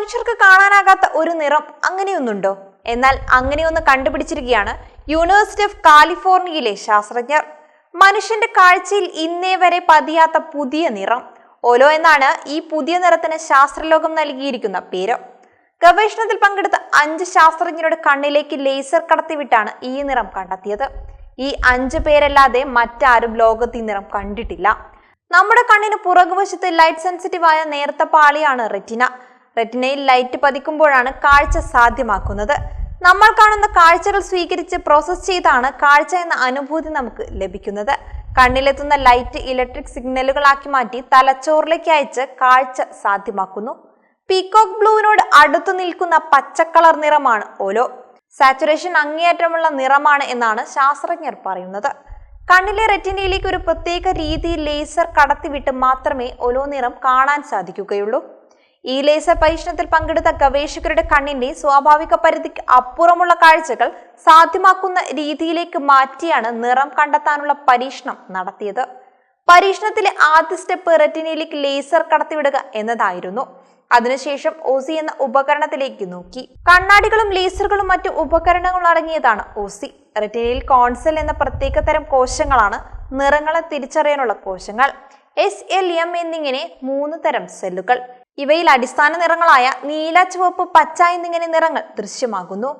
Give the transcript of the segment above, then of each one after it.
മനുഷ്യർക്ക് കാണാനാകാത്ത ഒരു നിറം അങ്ങനെയൊന്നുണ്ടോ? എന്നാൽ അങ്ങനെയൊന്ന് കണ്ടുപിടിച്ചിരിക്കുകയാണ് യൂണിവേഴ്സിറ്റി ഓഫ് കാലിഫോർണിയയിലെ ശാസ്ത്രജ്ഞർ. മനുഷ്യന്റെ കാഴ്ചയിൽ ഇന്നേ വരെ പതിയാത്ത പുതിയ നിറം. ഓലോ എന്നാണ് ഈ പുതിയ നിറത്തിന് ശാസ്ത്രലോകം നൽകിയിരിക്കുന്ന പേര്. ഗവേഷണത്തിൽ പങ്കെടുത്ത അഞ്ച് ശാസ്ത്രജ്ഞരുടെ കണ്ണിലേക്ക് ലേസർ കടത്തിവിട്ടാണ് ഈ നിറം കണ്ടെത്തിയത്. ഈ അഞ്ച് പേരല്ലാതെ മറ്റാരും ലോകത്ത് ഈ നിറം കണ്ടിട്ടില്ല. നമ്മുടെ കണ്ണിന് പുറകുവശത്ത് ലൈറ്റ് സെൻസിറ്റീവ് ആയ നേർത്ത പാളിയാണ് റെറ്റിന. റെറ്റിനയിൽ ലൈറ്റ് പതിക്കുമ്പോഴാണ് കാഴ്ച സാധ്യമാക്കുന്നത്. നമ്മൾ കാണുന്ന കാഴ്ചകൾ സ്വീകരിച്ച് പ്രോസസ്സ് ചെയ്താണ് കാഴ്ച എന്ന അനുഭൂതി നമുക്ക് ലഭിക്കുന്നത്. കണ്ണിലെത്തുന്ന ലൈറ്റ് ഇലക്ട്രിക് സിഗ്നലുകളാക്കി മാറ്റി തലച്ചോറിലേക്ക് അയച്ച് കാഴ്ച സാധ്യമാക്കുന്നു. പീകോക്ക് ബ്ലൂവിനോട് അടുത്തു നിൽക്കുന്ന പച്ചക്കളർ നിറമാണ് ഓലോ. സാച്ചുറേഷൻ അങ്ങേയറ്റമുള്ള നിറമാണ് എന്നാണ് ശാസ്ത്രജ്ഞർ പറയുന്നത്. കണ്ണിലെ റെറ്റിനയിലേക്ക് ഒരു പ്രത്യേക രീതിയിൽ ലേസർ കടത്തിവിട്ട് മാത്രമേ ഒലോ നിറം കാണാൻ സാധിക്കുകയുള്ളൂ. ഈ ലേസർ പരീക്ഷണത്തിൽ പങ്കെടുത്ത ഗവേഷകരുടെ കണ്ണിന്റെ സ്വാഭാവിക പരിധിക്ക് അപ്പുറമുള്ള കാഴ്ചകൾ സാധ്യമാക്കുന്ന രീതിയിലേക്ക് മാറ്റിയാണ് നിറം കണ്ടെത്താനുള്ള പരീക്ഷണം നടത്തിയത്. പരീക്ഷണത്തിലെ ആദ്യ സ്റ്റെപ്പ് റെറ്റിനയിലേക്ക് ലേസർ കടത്തിവിടുക എന്നതായിരുന്നു. അതിനുശേഷം ഓസി എന്ന ഉപകരണത്തിലേക്ക് നോക്കി. കണ്ണാടികളും ലേസറുകളും മറ്റു ഉപകരണങ്ങളും അടങ്ങിയതാണ് ഓസി. റെറ്റിനയിൽ കോൺസെൽ എന്ന പ്രത്യേക തരം കോശങ്ങളാണ് നിറങ്ങളെ തിരിച്ചറിയാനുള്ള കോശങ്ങൾ. എസ് എൽ എം എന്നിങ്ങനെ മൂന്ന് തരം സെല്ലുകൾ. ഇവയിൽ അടിസ്ഥാന നിറങ്ങളായ നീല ചുവപ്പ് പച്ച എന്നിങ്ങനെ നിറങ്ങൾ ദൃശ്യമാകുന്നു.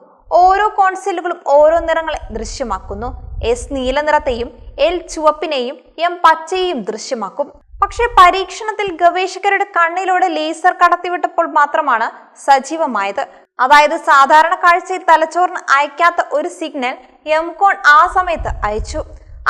ഓരോ കോൺസെല്ലുകളും ഓരോ നിറങ്ങളെ ദൃശ്യമാക്കുന്നു. എസ് നീല നിറത്തെയും എൽ ചുവപ്പിനെയും എം പച്ചയെയും ദൃശ്യമാക്കും. പക്ഷെ പരീക്ഷണത്തിൽ ഗവേഷകരുടെ കണ്ണിലൂടെ ലേസർ കടത്തിവിട്ടപ്പോൾ മാത്രമാണ് സജീവമായത്. അതായത് സാധാരണ കാഴ്ചയിൽ തലച്ചോറിന് അയക്കാത്ത ഒരു സിഗ്നൽ എം കോൺ ആ സമയത്ത് അയച്ചു.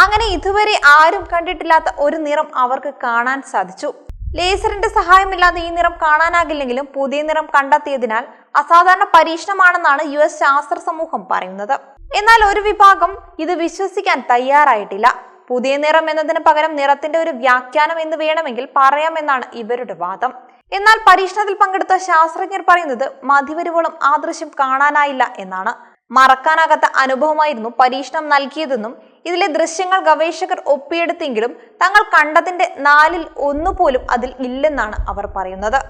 അങ്ങനെ ഇതുവരെ ആരും കണ്ടിട്ടില്ലാത്ത ഒരു നിറം അവർക്ക് കാണാൻ സാധിച്ചു. ലേസറിന്റെ സഹായമില്ലാതെ ഈ നിറം കാണാനാകില്ലെങ്കിലും പുതിയ നിറം കണ്ടെത്തിയതിനാൽ അസാധാരണ പരീക്ഷണമാണെന്നാണ് യു എസ് ശാസ്ത്ര സമൂഹം പറയുന്നത്. എന്നാൽ ഒരു വിഭാഗം ഇത് വിശ്വസിക്കാൻ തയ്യാറായിട്ടില്ല. പുതിയ നിറം എന്നതിന് പകരം നിറത്തിന്റെ ഒരു വ്യാഖ്യാനം എന്ന് വേണമെങ്കിൽ പറയാമെന്നാണ് ഇവരുടെ വാദം. എന്നാൽ പരീക്ഷണത്തിൽ പങ്കെടുത്ത ശാസ്ത്രജ്ഞർ പറയുന്നത് മതിവരുവോളം ആ ദൃശ്യം കാണാനായില്ല എന്നാണ്. മറക്കാനാകാത്ത അനുഭവമായിരുന്നു പരീക്ഷണം നൽകിയതെന്നും ഇതിലെ ദൃശ്യങ്ങൾ ഗവേഷകർ ഒപ്പിയെടുത്തെങ്കിലും തങ്ങൾ കണ്ടതിന്റെ നാലിൽ ഒന്നുപോലും അതിൽ ഇല്ലെന്നാണ് അവർ പറയുന്നത്.